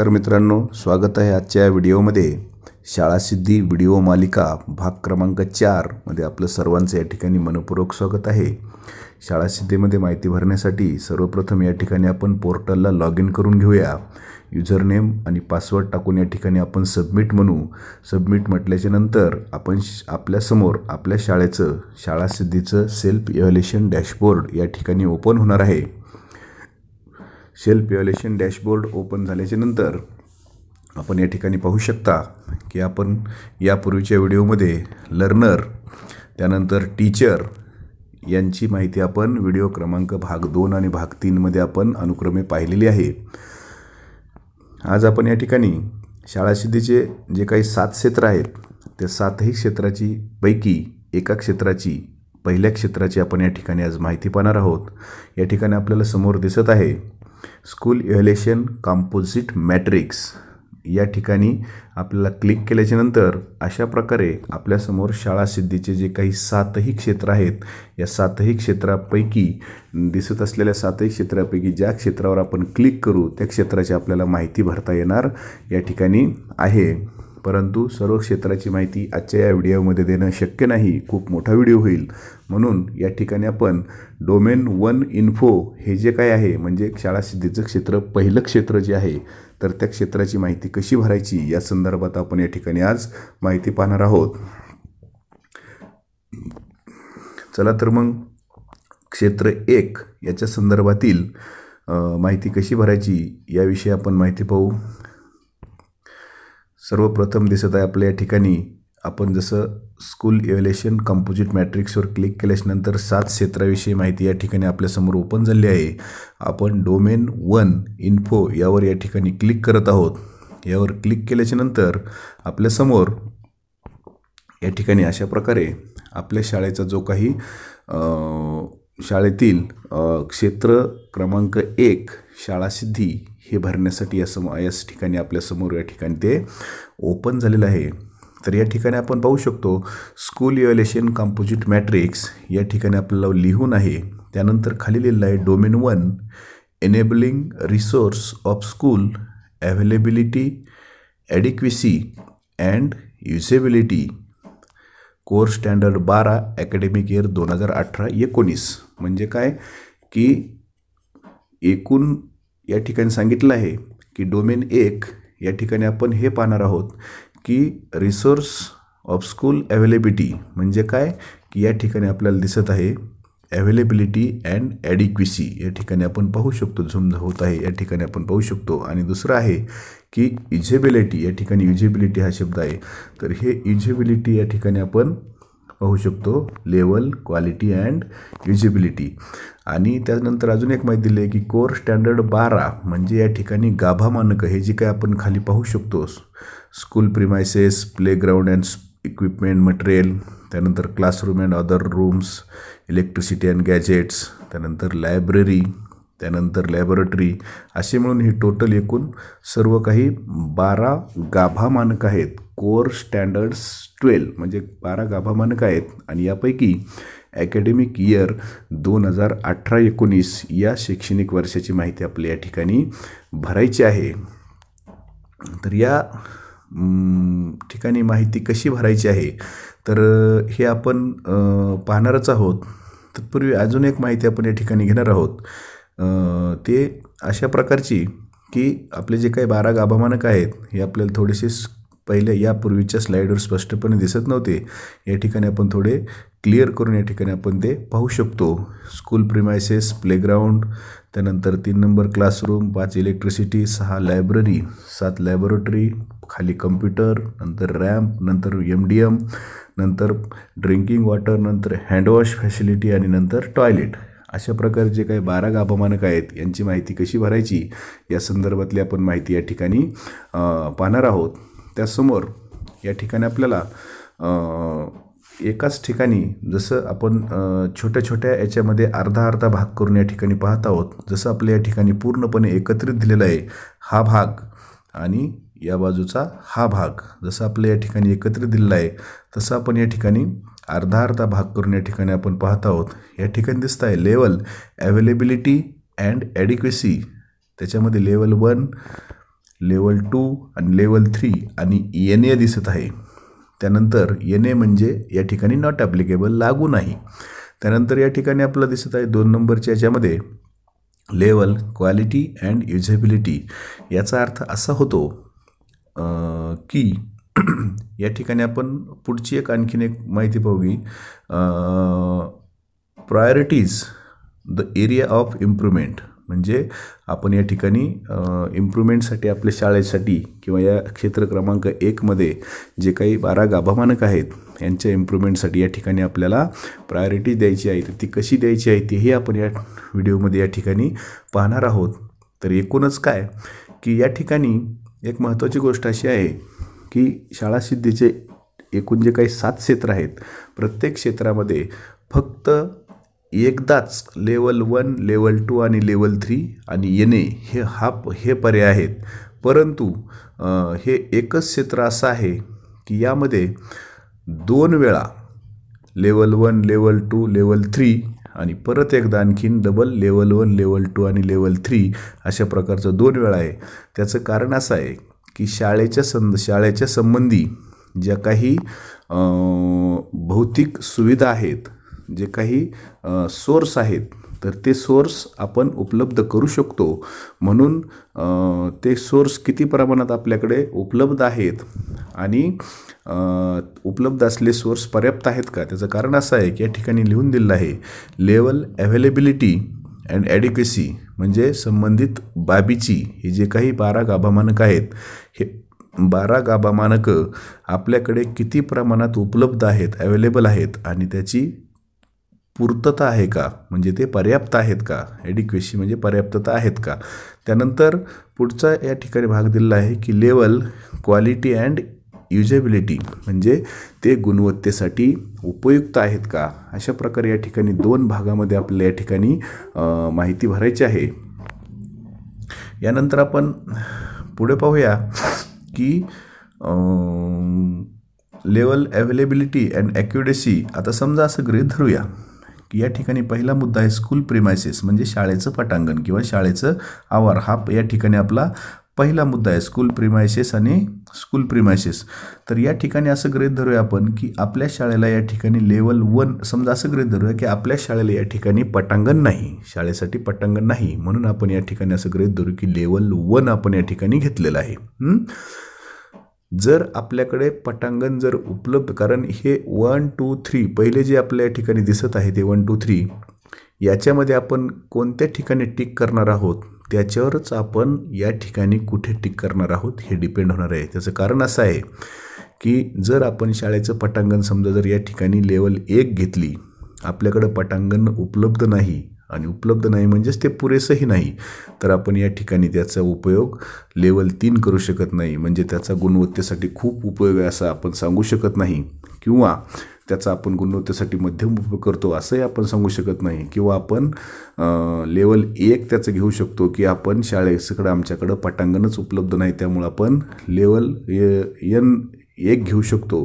नमस्कार मित्रांनो स्वागत आहे आजच्या या व्हिडिओमध्ये. शाळासिद्धी व्हिडिओ मालिका भाग क्रमांक चारमध्ये आपलं सर्वांचं या ठिकाणी मनपूर्वक स्वागत आहे. शाळासिद्धीमध्ये माहिती भरण्यासाठी सर्वप्रथम या ठिकाणी आपण पोर्टलला लॉग इन करून घेऊया. युजर नेम आणि पासवर्ड टाकून या ठिकाणी आपण सबमिट म्हणू. सबमिट म्हटल्याच्या नंतर आपण श आपल्यासमोर आपल्या शाळेचं शाळासिद्धीचं सेल्फ इव्हॅल्युएशन डॅशबोर्ड या ठिकाणी ओपन होणार आहे. सेल्फ इव्हॅल्युएशन डॅशबोर्ड ओपन झाल्याच्यानंतर आपण या ठिकाणी पाहू शकता की आपण यापूर्वीच्या व्हिडिओमध्ये लर्नर त्यानंतर टीचर यांची माहिती आपण व्हिडिओ क्रमांक भाग दोन आणि भाग तीनमध्ये आपण अनुक्रमे पाहिलेली आहे. आज आपण या ठिकाणी शाळाशिद्धीचे जे काही सात क्षेत्र आहेत त्या सातही क्षेत्राची पैकी एका क्षेत्राची पहिल्या क्षेत्राची आपण या ठिकाणी आज माहिती पाहणार आहोत. या ठिकाणी आपल्याला समोर दिसत आहे स्कूल इव्हॅल्युएशन कॉम्पोजिट मॅट्रिक्स या ठिकाणी आपल्याला क्लिक केल्याच्यानंतर अशा प्रकारे आपल्यासमोर शाळासिद्धीचे जे काही सातही क्षेत्र आहेत या सातही क्षेत्रापैकी दिसत असलेल्या सातही क्षेत्रापैकी ज्या क्षेत्रावर आपण क्लिक करू त्या क्षेत्राची आपल्याला माहिती भरता येणार या ठिकाणी आहे. परंतु सर्व क्षेत्राची माहिती आजच्या या व्हिडिओमध्ये देणं शक्य नाही खूप मोठा व्हिडिओ होईल. म्हणून या ठिकाणी आपण डोमेन वन इन्फो हे जे काय आहे म्हणजे शाळासिद्धीचं क्षेत्र पहिलं क्षेत्र जे आहे तर त्या क्षेत्राची माहिती कशी भरायची या संदर्भात आपण या ठिकाणी आज माहिती पाहणार आहोत. चला तर मग क्षेत्र एक याच्या संदर्भातील माहिती कशी भरायची याविषयी आपण माहिती पाहू. सर्वप्रथम दिसत आहे आपल्या या ठिकाणी. आपण जसं स्कूल इव्हॅल्युएशन कंपोजिट मॅट्रिक्सवर क्लिक केल्याच्यानंतर सात क्षेत्राविषयी माहिती या ठिकाणी आपल्यासमोर ओपन झाली आहे. आपण डोमेन वन इन्फो यावर या ठिकाणी क्लिक करत आहोत. यावर क्लिक केल्याच्यानंतर आपल्यासमोर या ठिकाणी अशा प्रकारे आपल्या शाळेचा जो काही शाळेतील क्षेत्र क्रमांक एक शाळासिद्धी हे भरण्यासाठी या सम याच ठिकाणी आपल्यासमोर या ठिकाणी ते ओपन झालेलं आहे. तर या ठिकाणी आपण पाहू शकतो स्कूल इव्हॅल्युएशन कॉम्पोजिट मॅट्रिक्स या ठिकाणी आपल्याला लिहून आहे. त्यानंतर खाली लिहिलं आहे domain one enabling resource of school availability adequacy and usability course standard बारा ॲकॅडमिक इयर दोन हजार अठरा एकोणीस. म्हणजे काय? की एकूण या ठिकाणी सांगितलं आहे की डोमेन एक या ठिकाणी आपण हे पाहणार आहोत की रिसोर्स ऑफ स्कूल अवेलेबिलिटी म्हणजे काय? की या ठिकाणी आपल्याला दिसत आहे अवेलेबिलिटी अँड ॲडिक्विसी या ठिकाणी आपण पाहू शकतो झुम होत आहे या ठिकाणी आपण पाहू शकतो. आणि दुसरं आहे की इजेबिलिटी या ठिकाणी युजेबिलिटी हा शब्द आहे. तर हे इजेबिलिटी या ठिकाणी आपण पाहू शकतो. लेवल क्वालिटी अँड युजिबिलिटी आणि त्यानंतर अजून एक माहिती दिली आहे की कोर स्टँडर्ड बारा म्हणजे या ठिकाणी गाभा मानकं हे जे काही आपण खाली पाहू शकतो. School premises playground and equipment material त्यानंतर classroom and other rooms electricity and gadgets त्यानंतर लायब्ररी त्यानंतर लॅबोरेटरी असे मिळून ही टोटल एकूण सर्व काही बारा गाभा मानक आहेत. कोर स्टँडर्ड्स ट्वेल्व म्हणजे बारा गाभा मानक आहेत. आणि यापैकी ॲकॅडमिक इयर दोन हजार अठरा एकोणीस या शैक्षणिक वर्षाची माहिती आपल्या या ठिकाणी भरायची आहे. तर या ठिकाणी माहिती कशी भरायची आहे? तर हे आपण पाहणारच आहोत. तत्पूर्वी अजून एक माहिती आपण या ठिकाणी घेणार आहोत. ते अशा प्रकारची की आपले जे काही बारा गाभामानक आहेत हे आपल्याला थोडेसे पहिले यापूर्वीच्या स्लाईडवर स्पष्टपणे दिसत नव्हते. या ठिकाणी आपण थोडे क्लिअर करून या ठिकाणी आपण ते पाहू शकतो. स्कूल प्रिमायसेस प्लेग्राऊंड त्यानंतर तीन नंबर क्लासरूम पाच इलेक्ट्रिसिटी सहा लायब्ररी सात लॅबोरेटरी खाली कम्प्युटर नंतर रॅम्प नंतर एम डी एम नंतर ड्रिंकिंग वॉटर नंतर हँडवॉश फॅसिलिटी आणि नंतर टॉयलेट. अशा प्रकारचे काही बारा गाभमानक आहेत यांची माहिती कशी भरायची? या संदर्भातली आपण माहिती या ठिकाणी पाहणार आहोत. त्यासमोर या ठिकाणी आपल्याला एकाच ठिकाणी जसं आपण छोट्या छोट्या याच्यामध्ये अर्धा अर्धा भाग करून या ठिकाणी पाहत आहोत जसं आपल्या या ठिकाणी पूर्णपणे एकत्रित दिलेला आहे हा भाग आणि या बाजूचा हा भाग जसं आपल्या या ठिकाणी एकत्रित दिलेला आहे तसं आपण या ठिकाणी अर्धा अर्धा भाग करून या ठिकाणी आपण पाहत आहोत. या ठिकाणी दिसत आहे लेवल अवेलेबिलिटी अँड ॲडिक्वेसी त्याच्यामध्ये लेवल वन लेवल टू आणि लेवल थ्री आणि एन ए दिसत आहे. त्यानंतर एन ए म्हणजे या ठिकाणी नॉट ॲप्लिकेबल लागू नाही. त्यानंतर या ठिकाणी आपलं दिसत आहे दोन नंबरच्या याच्यामध्ये लेवल क्वालिटी अँड युजेबिलिटी याचा अर्थ असा होतो की या ठिकाणी आपण पुढची एक आणखीन एक माहिती पाहूगी priorities the area of improvement म्हणजे आपण या ठिकाणी इम्प्रूव्हमेंटसाठी आपल्या शाळेसाठी किंवा या क्षेत्र क्रमांक एकमध्ये जे काही बारा गाभामानक आहेत यांच्या इम्प्रूव्हमेंटसाठी या ठिकाणी आपल्याला प्रायोरिटी द्यायची आहे. तर ती कशी द्यायची आहे तेही आपण या व्हिडिओमध्ये या ठिकाणी पाहणार आहोत. तर एकूणच काय? की या ठिकाणी एक महत्त्वाची गोष्ट अशी आहे की शाळा सिद्धीचे एकूण जे काही सात क्षेत्र आहेत प्रत्येक क्षेत्रामध्ये फक्त एकदाच लेवल वन लेवल टू आणि लेवल थ्री आणि एन ए हे हा हे पर्याय आहेत. परंतु हे एकच क्षेत्र असं आहे की यामध्ये दोन वेळा level one level two level three आणि परत एकदा आणखीन double level one level two आणि लेवल थ्री अशा प्रकारचं दोन वेळा आहे. त्याचं कारण असं आहे की शाळेच्या संद शाळेच्या संबंधी ज्या काही भौतिक सुविधा आहेत जे काही सोर्स आहेत तर ते सोर्स आपण उपलब्ध करू शकतो. म्हणून ते सोर्स किती प्रमाणात आपल्याकडे उपलब्ध आहेत आणि उपलब्ध असले सोर्स पर्याप्त आहेत का? त्याचं कारण असं आहे की या ठिकाणी लिहून दिलेलं आहे लेवल अवेलेबिलिटी अँड ॲडिक्वेसी म्हणजे संबंधित बाबीची हे जे काही बारा गाभामानक आहेत हे बारा गाभा मानकं आपल्याकडे किती प्रमाणात उपलब्ध आहेत अवेलेबल आहेत आणि त्याची पूर्तता आहे का? म्हणजे ते पर्याप्त आहेत का? ॲडिक्वेसी म्हणजे पर्याप्तता आहेत का? त्यानंतर पुढचा या ठिकाणी भाग दिलेला आहे की लेवल क्वालिटी अँड युजेबिलिटी म्हणजे ते गुणवत्तेसाठी उपयुक्त आहेत का? अशा प्रकारे या ठिकाणी दोन भागामध्ये आपल्याला या ठिकाणी माहिती भरायची आहे. यानंतर आपण पुढे पाहूया की लेवल अवेलेबिलिटी अँड ॲक्युरेसी आता समजा असं गृहित धरूया की या ठिकाणी पहिला मुद्दा आहे स्कूल प्रिमायसिस म्हणजे शाळेचं पटांगण किंवा शाळेचं आवार. हा या ठिकाणी आपला पहिला मुद्दा आहे स्कूल प्रिमायसेस आणि स्कूल प्रिमायसेस तर या ठिकाणी असं गृहित धरूया आपण की आपल्या शाळेला या ठिकाणी लेवल वन समजा असं गृहित धरूया की आपल्या शाळेला या ठिकाणी पटांगण नाही शाळेसाठी पटांगण नाही म्हणून आपण या ठिकाणी असं गृहित धरू की लेवल वन आपण या ठिकाणी घेतलेलं आहे. जर आपल्याकडे पटांगण जर उपलब्ध कारण हे वन टू थ्री पहिले जे आपल्या या ठिकाणी दिसत आहे ते वन टू थ्री याच्यामध्ये आपण कोणत्या ठिकाणी टिक करणार आहोत? त्याच्यावरच आपण या ठिकाणी कुठे टिक करणार आहोत हे डिपेंड होणार आहे. त्याचं कारण असं आहे की जर आपण शाळेचं पटांगण समजा जर या ठिकाणी लेवल एक घेतली आपल्याकडं पटांगण उपलब्ध नाही आणि उपलब्ध नाही म्हणजेच ते पुरेसंही नाही तर आपण या ठिकाणी त्याचा उपयोग लेवल तीन करू शकत नाही. म्हणजे त्याचा गुणवत्तेसाठी खूप उपयोग आहे असं आपण सांगू शकत नाही. किंवा त्याचा आपण गुणवत्तेसाठी मध्यम उपयोग करतो असंही आपण सांगू शकत नाही. किंवा आपण लेवल एक त्याचं घेऊ शकतो की आपण शाळेसकडं आमच्याकडं पटांगणच उपलब्ध नाही त्यामुळं आपण लेवल एन एक घेऊ शकतो.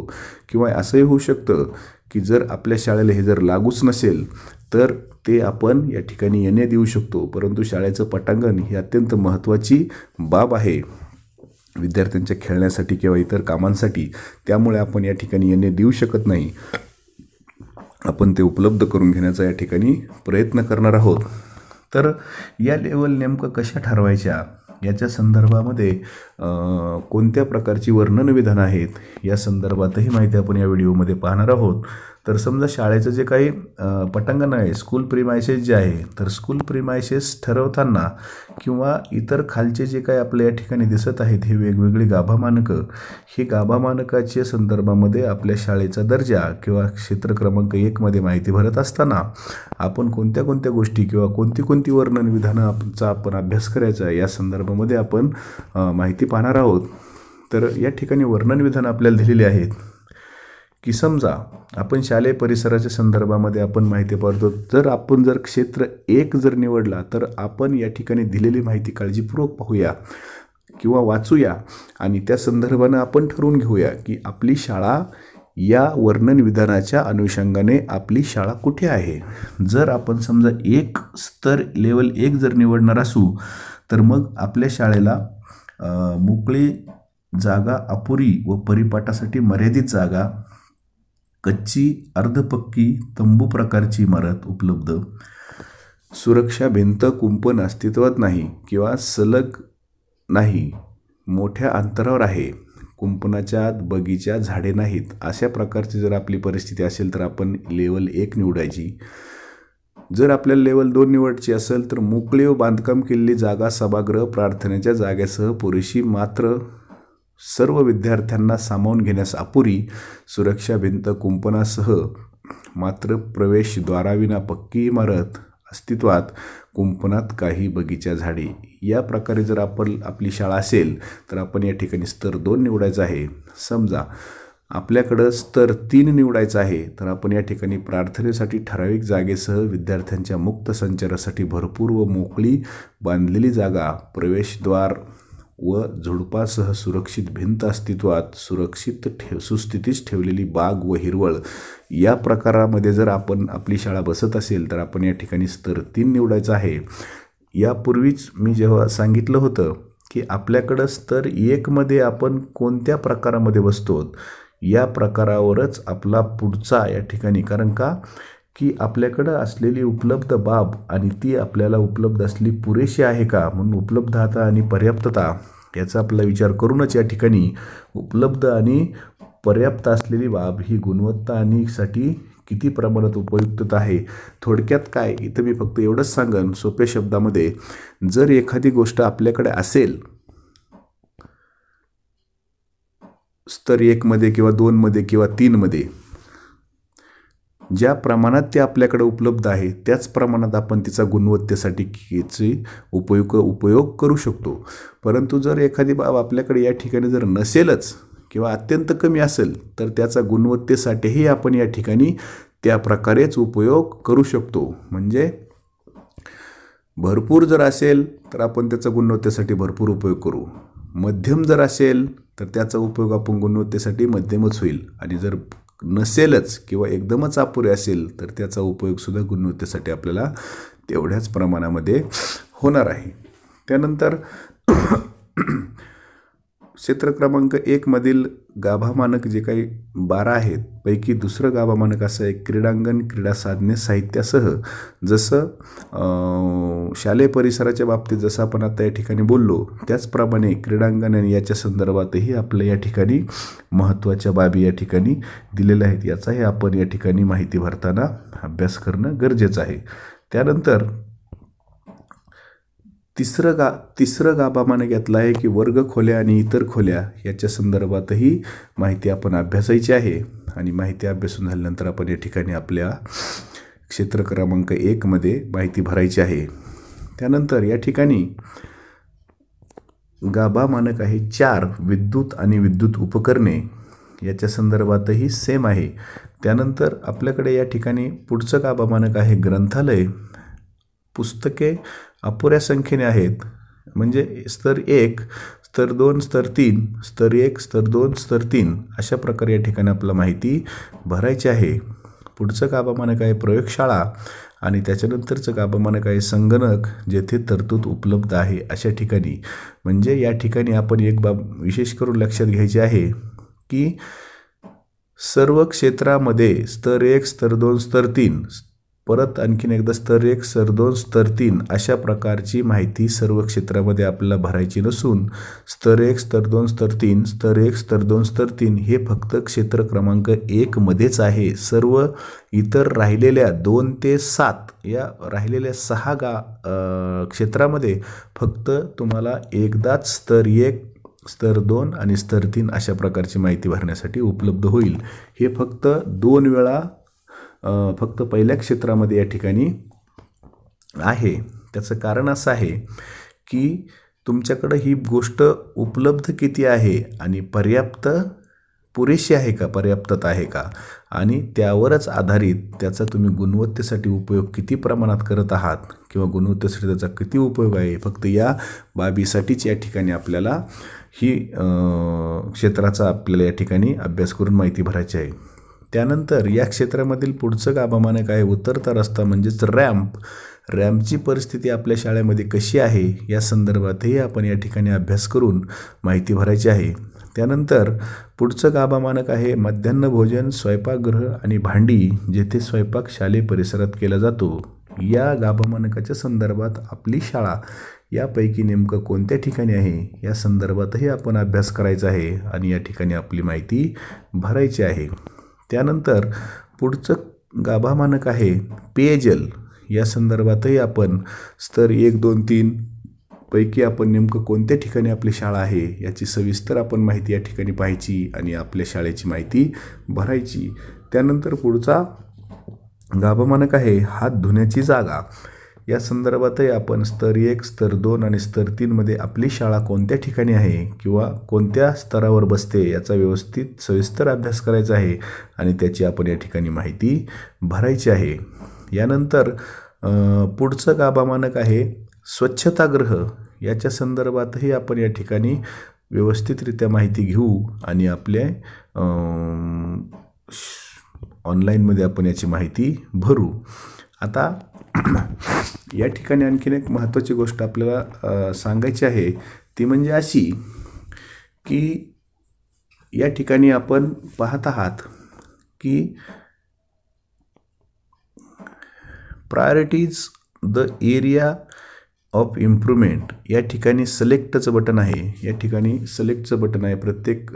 किंवा असंही होऊ शकतं की जर आपल्या शाळेला हे जर लागूच नसेल तर ते आपण या ठिकाणी येणे देऊ शकतो. परंतु शाळेचं पटांगण ही अत्यंत महत्त्वाची बाब आहे. विद्यार्थ्यांच्या खेळण्यासाठी किंवा इतर कामांसाठी त्यामुळे आपण या ठिकाणी येणे देऊ शकत नाही. आपण ते उपलब्ध करून घेण्याचा या ठिकाणी प्रयत्न करणार आहोत. तर या लेवल नेमकं कशा ठरवायच्या? याच्या संदर्भामध्ये कोणत्या प्रकारची वर्णनविधानं आहेत? या संदर्भातही माहिती आपण या व्हिडिओमध्ये पाहणार आहोत. तर समजा शाळेचं जे काही पटांगण आहे स्कूल प्रिमायसेस जे आहे तर स्कूल प्रिमायसेस ठरवताना किंवा इतर खालचे जे काही आपल्या या ठिकाणी दिसत आहेत हे वेगवेगळी गाभा मानकं ही गाभा मानकाच्या संदर्भामध्ये आपल्या शाळेचा दर्जा किंवा क्षेत्र क्रमांक एकमध्ये माहिती भरत असताना आपण कोणत्या कोणत्या गोष्टी किंवा कोणती कोणती वर्णन विधानाचा आपण अभ्यास करायचा या संदर्भामध्ये आपण माहिती पाहणार आहोत. तर या ठिकाणी वर्णन विधान आपल्याला दिलेली आहेत. की समजा आपण शालेय परिसराच्या संदर्भामध्ये आपण माहिती पाहतो जर आपण जर क्षेत्र एक जर निवडला तर आपण या ठिकाणी दिलेली माहिती काळजीपूर्वक पाहूया किंवा वाचूया आणि त्या संदर्भानं आपण ठरवून घेऊया की आपली शाळा या वर्णन विधानाच्या अनुषंगाने आपली शाळा कुठे आहे. जर आपण समजा एक स्तर लेवल एक जर निवडणार असू तर मग आपल्या शाळेला मोकळी जागा अपुरी व परिपाठासाठी मर्यादित जागा कच्ची अर्धपक्की तंबू प्रकारची इमारत उपलब्ध. सुरक्षा भिंत कुंपण अस्तित्वात नाही किंवा सलग नाही मोठ्या अंतरावर आहे. कुंपणाच्या आत बगीचा झाडे नाहीत. अशा प्रकारची जर आपली परिस्थिती असेल तर आपण लेवल एक निवडायची. जर आपल्याला लेवल दोन निवडची असेल तर मोकळी व बांधकाम केलेली जागा सभागृह प्रार्थनेच्या जागेसह पुरेशी मात्र सर्व विद्यार्थ्यांना सामावून घेण्यास अपुरी सुरक्षा भिंत कुंपणासह मात्र प्रवेशद्वाराविना पक्की इमारत अस्तित्वात कुंपणात काही बगीचा झाडे. या प्रकारे जर आपण आपली शाळा असेल तर आपण या ठिकाणी स्तर दोन निवडायचं आहे. समजा आपल्याकडं स्तर तीन निवडायचं आहे तर आपण या ठिकाणी प्रार्थनेसाठी ठराविक जागेसह विद्यार्थ्यांच्या मुक्त संचारासाठी भरपूर व मोकळी बांधलेली जागा प्रवेशद्वार व झुडपासह सुरक्षित भिंत अस्तित्वात सुरक्षित ठेव सुस्थितीच ठेवलेली बाग व हिरवळ. या प्रकारामध्ये जर आपण आपली शाळा बसत असेल तर आपण या ठिकाणी स्तर तीन निवडायचं आहे. यापूर्वीच मी जेव्हा सांगितलं होतं की आपल्याकडं स्तर एकमध्ये आपण कोणत्या प्रकारामध्ये बसतो या प्रकारावरच आपला पुढचा या ठिकाणी. कारण का? की आपल्याकडं असलेली उपलब्ध बाब आणि ती आपल्याला उपलब्ध असली पुरेशी आहे का? म्हणून उपलब्धता आणि पर्याप्तता याचा आपला विचार करूनच या ठिकाणी उपलब्ध आणि पर्याप्त असलेली बाब ही गुणवत्ता आणि साठी किती प्रमाणात उपयुक्तता आहे? थोडक्यात काय? इथं मी फक्त एवढंच सांगन सोप्या शब्दामध्ये जर एखादी गोष्ट आपल्याकडे असेल स्तर एकमध्ये किंवा दोनमध्ये किंवा तीनमध्ये ज्या प्रमाणात ते आपल्याकडे उपलब्ध आहे त्याच प्रमाणात आपण तिचा गुणवत्तेसाठी उपयोग उपयोग करू शकतो. परंतु जर एखादी बाब आपल्याकडे या ठिकाणी जर नसेलच किंवा अत्यंत कमी असेल तर त्याचा गुणवत्तेसाठीही आपण या ठिकाणी त्या प्रकारेच उपयोग करू शकतो. म्हणजे भरपूर जर असेल तर आपण त्याचा गुणवत्तेसाठी भरपूर उपयोग करू. मध्यम जर असेल तर त्याचा उपयोग आपण गुणवत्तेसाठी मध्यमच होईल. आणि जर नसेलच किंवा एकदमच अपुरे असेल तर त्याचा उपयोगसुद्धा गुणवत्तेसाठी आपल्याला तेवढ्याच प्रमाणामध्ये होणार आहे. त्यानंतर क्षेत्र क्रमांक एकमधील गाभा मानक जे काही बारा आहेत पैकी दुसरं गाभा मानक असं आहे क्रीडांगण क्रीडा साधने साहित्यासह. जसं शालेय परिसराच्या बाबतीत जसं आपण आता या ठिकाणी बोललो त्याचप्रमाणे क्रीडांगण आणि याच्या संदर्भातही आपल्या या ठिकाणी महत्त्वाच्या बाबी या ठिकाणी दिलेल्या आहेत. याचाही आपण या ठिकाणी माहिती भरताना अभ्यास करणं गरजेचं आहे. त्यानंतर तिसरं गा तिसरं गाभामानं घेतलं आहे की वर्ग खोल्या आणि इतर खोल्या याच्या संदर्भातही माहिती आपण अभ्यासायची आहे. आणि माहिती अभ्यासून झाल्यानंतर आपण या ठिकाणी आपल्या क्षेत्र क्रमांक एकमध्ये माहिती भरायची आहे. त्यानंतर या ठिकाणी गाभा मानक आहे चार विद्युत आणि विद्युत उपकरणे याच्या संदर्भातही सेम आहे. त्यानंतर आपल्याकडे या ठिकाणी पुढचं गाभा मानक आहे ग्रंथालय पुस्तके अपुऱ्या संख्येने आहेत. म्हणजे स्तर एक स्तर दोन स्तर तीन स्तर एक स्तर दोन स्तर तीन अशा प्रकारे या ठिकाणी आपल्याला माहिती भरायची आहे. पुढचं काबामानक आहे प्रयोगशाळा आणि त्याच्यानंतरचं काबामानक आहे संगणक जेथे तरतूद उपलब्ध आहे अशा ठिकाणी. म्हणजे या ठिकाणी आपण एक बाब विशेष करून लक्षात घ्यायची आहे की सर्व क्षेत्रामध्ये स्तर एक स्तर दोन स्तर तीन परत आणखीन एकदा स्तर एक स्तर दोन स्तर तीन अशा प्रकारची माहिती सर्व क्षेत्रामध्ये आपल्याला भरायची नसून स्तर एक स्तर दोन स्तर तीन स्तर एक स्तर दोन स्तर तीन हे फक्त क्षेत्र क्रमांक एकमध्येच आहे. सर्व इतर राहिलेल्या दोन ते सात या राहिलेल्या सहा गा क्षेत्रामध्ये फक्त तुम्हाला एकदाच स्तर एक स्तर दोन आणि स्तर तीन अशा प्रकारची माहिती भरण्यासाठी उपलब्ध होईल. हे फक्त दोन वेळा फक्त पहिल्या क्षेत्रामध्ये या ठिकाणी आहे. त्याचं कारण असं आहे की तुमच्याकडं ही गोष्ट उपलब्ध किती आहे आणि पर्याप्त पुरेशी आहे का? पर्याप्तता आहे का? आणि त्यावरच आधारित त्याचा तुम्ही गुणवत्तेसाठी उपयोग किती प्रमाणात करत आहात किंवा गुणवत्तेसाठी त्याचा किती उपयोग आहे? फक्त या बाबीसाठीच या ठिकाणी आपल्याला ही क्षेत्राचा आपल्याला या ठिकाणी अभ्यास करून माहिती भरायची आहे. त्यानंतर या क्षेत्रामधील पुढचं गाभामानक आहे उतरता रस्ता म्हणजेच रॅम्प. रॅम्पची परिस्थिती आपल्या शाळेमध्ये कशी आहे? या संदर्भातही आपण या ठिकाणी अभ्यास करून माहिती भरायची आहे. त्यानंतर पुढचं गाभा मानक आहे मध्यान्ह भोजन स्वयंपाकगृह आणि भांडी जेथे स्वयंपाक शालेय परिसरात केला जातो. या गाभा मानकाच्या संदर्भात आपली शाळा यापैकी नेमकं कोणत्या ठिकाणी आहे? या संदर्भातही आपण अभ्यास करायचा आहे आणि या ठिकाणी आपली माहिती भरायची आहे. त्यानंतर पुढचं गाभा मानक आहे पेयजल. या संदर्भातही आपण स्तर एक दोन तीन पैकी आपण नेमकं कोणत्या ठिकाणी आपली शाळा आहे याची सविस्तर आपण माहिती या ठिकाणी पाहायची आणि आपल्या शाळेची माहिती भरायची. त्यानंतर पुढचा गाभा आहे हात धुण्याची जागा. या संदर्भातही आपण स्तर एक स्तर दोन आणि स्तर तीनमध्ये आपली शाळा कोणत्या ठिकाणी आहे किंवा कोणत्या स्तरावर बसते याचा व्यवस्थित सविस्तर अभ्यास करायचा आहे आणि त्याची आपण या ठिकाणी माहिती भरायची आहे. यानंतर पुढचं गाभा मानक आहे स्वच्छतागृह. याच्या संदर्भातही आपण या ठिकाणी व्यवस्थितरित्या माहिती घेऊ आणि आपल्या ऑनलाईनमध्ये आपण याची माहिती भरू. आता या ठिकाणी आणखीन एक महत्त्वाची गोष्ट आपल्याला सांगायची आहे ती म्हणजे अशी की या ठिकाणी आपण पाहत आहात की priorities the area of improvement या ठिकाणी सिलेक्टचं बटन आहे. या ठिकाणी सिलेक्टचं बटन आहे. प्रत्येक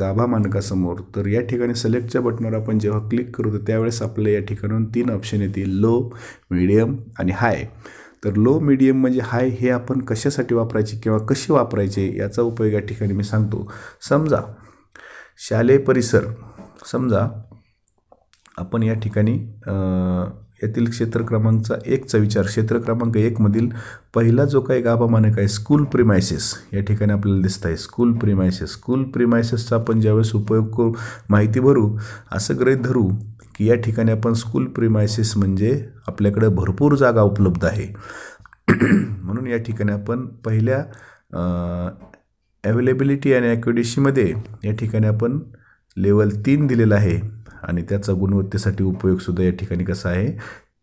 गाभा मानकासमोर. तर या ठिकाणी सिलेक्टच्या बटनवर आपण जेव्हा क्लिक करू तर त्यावेळेस आपल्या या ठिकाणून तीन ऑप्शन येतील. लो मिडियम आणि हाय तर लो मिडियम म्हणजे हाय हे आपण कशासाठी वापरायचे किंवा कसे वापरायचे याचा उपयोग या ठिकाणी मी सांगतो. समजा शालेय परिसर. समजा आपण या ठिकाणी यातील क्षेत्र क्रमांकचा एकचा विचार. क्षेत्र क्रमांक एकमधील पहिला जो काही गाभा मानक आहे स्कूल प्रिमायसेस. या ठिकाणी आपल्याला दिसत आहे स्कूल प्रिमायसेस. स्कूल प्रिमायसेसचा आपण ज्यावेळेस उपयोग करू माहिती भरू असं गृहित धरू की या ठिकाणी आपण स्कूल प्रिमायसेस म्हणजे आपल्याकडे भरपूर जागा उपलब्ध आहे. म्हणून या ठिकाणी आपण पहिल्या अवेलेबिलिटी आणि ॲक्युडेशीमध्ये या ठिकाणी आपण लेवल तीन दिलेलं आहे. आणि त्याचा गुणवत्तेसाठी उपयोगसुद्धा या ठिकाणी कसा आहे?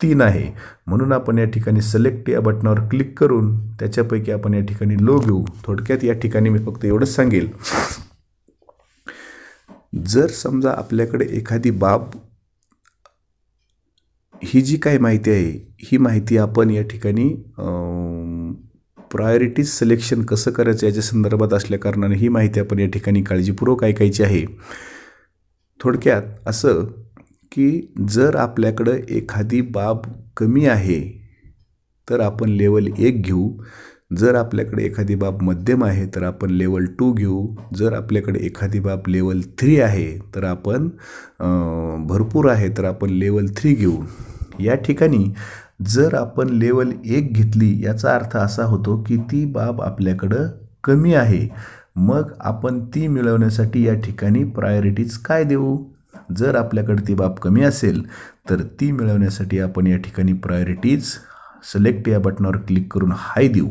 तीन आहे. म्हणून आपण या ठिकाणी सिलेक्ट या बटनावर क्लिक करून त्याच्यापैकी आपण या ठिकाणी लो घेऊ. थोडक्यात या ठिकाणी मी फक्त एवढंच सांगेल. जर समजा आपल्याकडे एखादी बाब ही जी काही माहिती आहे ही माहिती आपण या ठिकाणी प्रायोरिटी सिलेक्शन कसं करायचं याच्या संदर्भात असल्या कारणाने ही माहिती आपण या ठिकाणी काळजीपूर्वक ऐकायची आहे. थोडक्यात असं की जर आपल्याकडं एखादी बाब कमी आहे तर आपण लेवल एक घेऊ. जर आपल्याकडे एखादी बाब मध्यम आहे तर आपण लेवल टू घेऊ. जर आपल्याकडे एखादी बाब लेवल थ्री आहे तर आपण भरपूर आहे तर आपण लेवल थ्री घेऊ. या ठिकाणी जर आपण लेवल एक घेतली याचा अर्थ असा होतो की ती बाब आपल्याकडं कमी आहे. मग आपण ती मिळवण्यासाठी या ठिकाणी प्रायोरिटीज काय देऊ? जर आपल्याकडे ती बाब कमी असेल तर ती मिळवण्यासाठी आपण या ठिकाणी प्रायोरिटीज सिलेक्ट या बटनावर क्लिक करून हाय देऊ.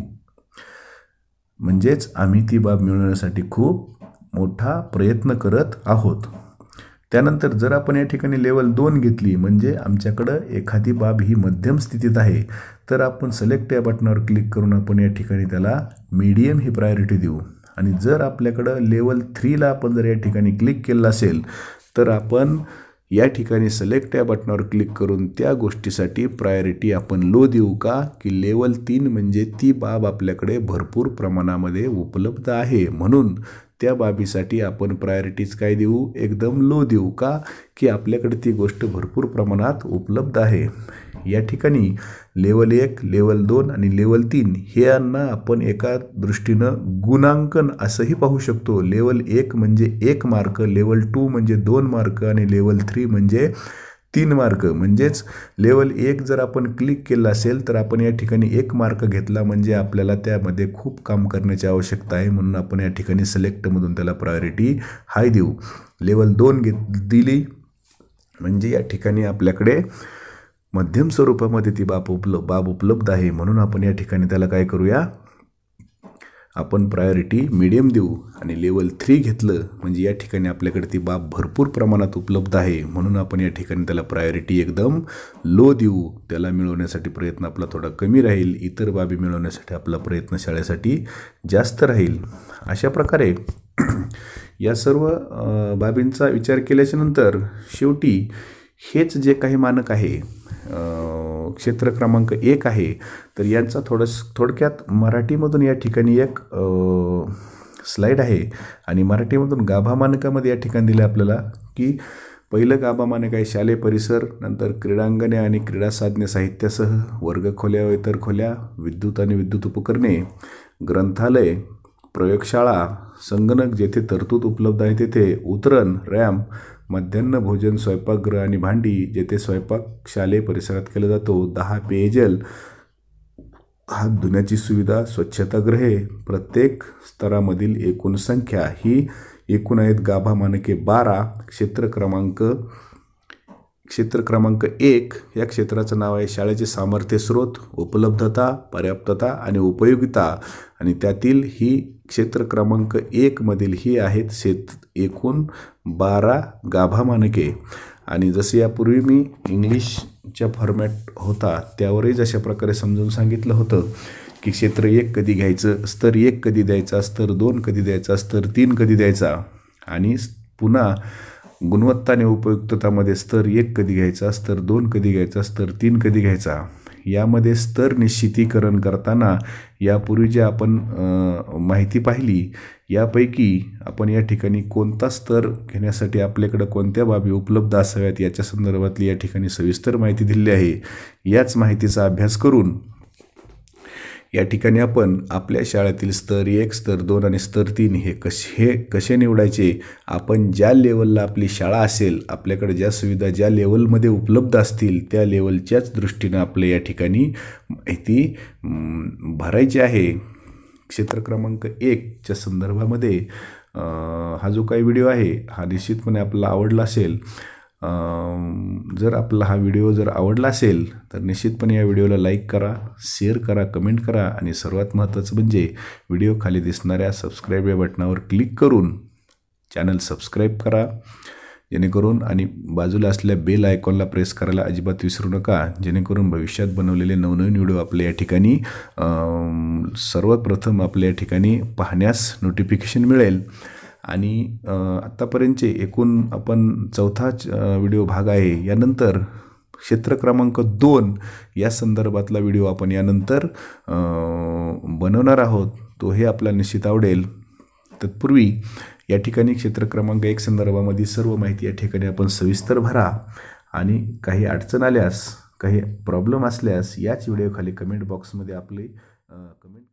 म्हणजेच आम्ही ती बाब मिळवण्यासाठी खूप मोठा प्रयत्न करत आहोत. त्यानंतर जर आपण या ठिकाणी लेवल दोन घेतली म्हणजे आमच्याकडं एखादी बाब ही मध्यम स्थितीत आहे तर आपण सिलेक्ट या बटनावर क्लिक करून आपण या ठिकाणी त्याला मीडियम ही प्रायोरिटी देऊ. आणि जर आपल्याकडं लेवल थ्रीला आपण जर या ठिकाणी क्लिक केलं असेल तर आपण या ठिकाणी सिलेक्ट या बटनावर क्लिक करून त्या गोष्टीसाठी प्रायोरिटी आपण लो देऊ का? की लेवल तीन म्हणजे ती बाब आपल्याकडे भरपूर प्रमाणामध्ये उपलब्ध आहे. म्हणून त्या बाबीसाठी आपण प्रायोरिटीज काय देऊ? एकदम लो देऊ का? की आपल्याकडे ती गोष्ट भरपूर प्रमाणात उपलब्ध आहे. या ठिकाणी लेवल एक लेवल दोन आणि लेवल तीन हे यांना आपण एका दृष्टीनं गुणांकन असंही पाहू शकतो. लेवल एक म्हणजे एक मार्क लेवल टू म्हणजे दोन मार्क आणि लेवल थ्री म्हणजे तीन मार्क. म्हणजेच लेवल एक जर आपण क्लिक केला असेल तर आपण या ठिकाणी एक मार्क घेतला म्हणजे आपल्याला त्यामध्ये खूप काम करण्याची आवश्यकता आहे. म्हणून आपण या ठिकाणी सिलेक्टमधून त्याला प्रायोरिटी हाय देऊ. लेवल दोन घेत दिली. म्हणजे या ठिकाणी आपल्याकडे मध्यम स्वरूपामध्ये ती बाब उपलब्ध बाब उपलब्ध आहे. म्हणून आपण या ठिकाणी त्याला काय करूया? आपण प्रायोरिटी मिडियम देऊ आणि लेवल थ्री घेतलं म्हणजे या ठिकाणी आपल्याकडे ती बाब भरपूर प्रमाणात उपलब्ध आहे. म्हणून आपण या ठिकाणी त्याला प्रायोरिटी एकदम लो देऊ. त्याला मिळवण्यासाठी प्रयत्न आपला थोडा कमी राहील. इतर बाबी मिळवण्यासाठी आपला प्रयत्न शाळेसाठी जास्त राहील. अशा प्रकारे या सर्व बाबींचा विचार केल्याच्यानंतर शेवटी हेच जे काही मानक आहे क्षेत्र क्रमांक एक आहे तर यांचा थोडस थोडक्यात मराठीमधून या ठिकाणी एक स्लाईड आहे आणि मराठीमधून गाभा मानकामध्ये या ठिकाणी दिलं आपल्याला की पहिलं गाभा मानक आहे शालेय परिसर नंतर क्रीडांगणे आणि क्रीडा साधने साहित्यासह वर्गखोल्या व इतर खोल्या विद्युत आणि विद्युत उपकरणे ग्रंथालय प्रयोगशाळा संगणक जेथे तरतूद उपलब्ध आहे तेथे उतरण रॅम्प मध्यान्ह भोजन स्वयंपाकगृह आणि भांडी जेथे स्वयंपाक शालेय परिसरात केला जातो. दहा पेयजल हात धुण्याची सुविधा स्वच्छतागृहे प्रत्येक स्तरामधील एकूण संख्या. ही एकूण आहेत गाभा मानके बारा क्षेत्र क्रमांक क्षेत्र क्रमांक एक या क्षेत्राचं नाव आहे शाळेचे सामर्थ्य स्रोत उपलब्धता पर्याप्तता आणि उपयोगिता. आणि त्यातील ही क्षेत्र क्रमांक एकमधील ही आहेत शेत एकूण बारा गाभा मानके. आणि जसे यापूर्वी मी इंग्लिशच्या फॉर्मॅट होता त्यावरही जशा प्रकारे समजून सांगितलं होतं की क्षेत्र एक कधी घ्यायचं स्तर एक कधी द्यायचा स्तर दोन कधी द्यायचा स्तर तीन कधी द्यायचा. आणि पुन्हा गुणवत्ता आणि उपयुक्ततामध्ये स्तर एक कधी घ्यायचा स्तर दोन कधी घ्यायचा स्तर तीन कधी घ्यायचा? यामध्ये स्तर निश्चितीकरण करताना यापूर्वी जे आपण माहिती पाहिली यापैकी आपण या ठिकाणी कोणता स्तर घेण्यासाठी आपल्याकडं कोणत्या बाबी उपलब्ध असाव्यात याच्या संदर्भातली या ठिकाणी सविस्तर माहिती दिली आहे. याच माहितीचा अभ्यास करून या ठिकाणी आपण आपल्या शाळेतील स्तर एक स्तर दोन आणि स्तर तीन हे कसे हे कसे निवडायचे? आपण ज्या लेवलला आपली शाळा असेल आपल्याकडे ज्या सुविधा ज्या लेवलमध्ये उपलब्ध असतील त्या लेवलच्याच दृष्टीनं आपल्या या ठिकाणी माहिती भरायची आहे. क्षेत्र क्रमांक एकच्या संदर्भामध्ये हा जो काही व्हिडिओ आहे हा निश्चितपणे आपल्याला आवडला असेल. जर आपला हा व्हिडिओ जर आवडला असेल तर निश्चितपणे या व्हिडिओला लाईक करा शेअर करा कमेंट करा आणि सर्वात महत्त्वाचं म्हणजे व्हिडिओ खाली दिसणाऱ्या सबस्क्राईब या बटनावर क्लिक करून चॅनल सबस्क्राईब करा. जेणेकरून आणि बाजूला असलेल्या बेल आयकॉनला प्रेस करायला अजिबात विसरू नका. जेणेकरून भविष्यात बनवलेले नवनवीन व्हिडिओ आपल्या या ठिकाणी सर्वप्रथम आपल्या या ठिकाणी पाहण्यास नोटिफिकेशन मिळेल. आणि आत्तापर्यंतचे एकूण आपण चौथाच व्हिडिओ भाग आहे. यानंतर क्षेत्र क्रमांक दोन या संदर्भातला व्हिडिओ आपण यानंतर बनवणार आहोत. तो हे आपल्याला निश्चित आवडेल. तत्पूर्वी या ठिकाणी क्षेत्र क्रमांक एक संदर्भामध्ये सर्व माहिती या ठिकाणी आपण सविस्तर भरा आणि काही अडचण आल्यास काही प्रॉब्लेम असल्यास याच व्हिडिओखाली कमेंट बॉक्समध्ये आपले कमेंट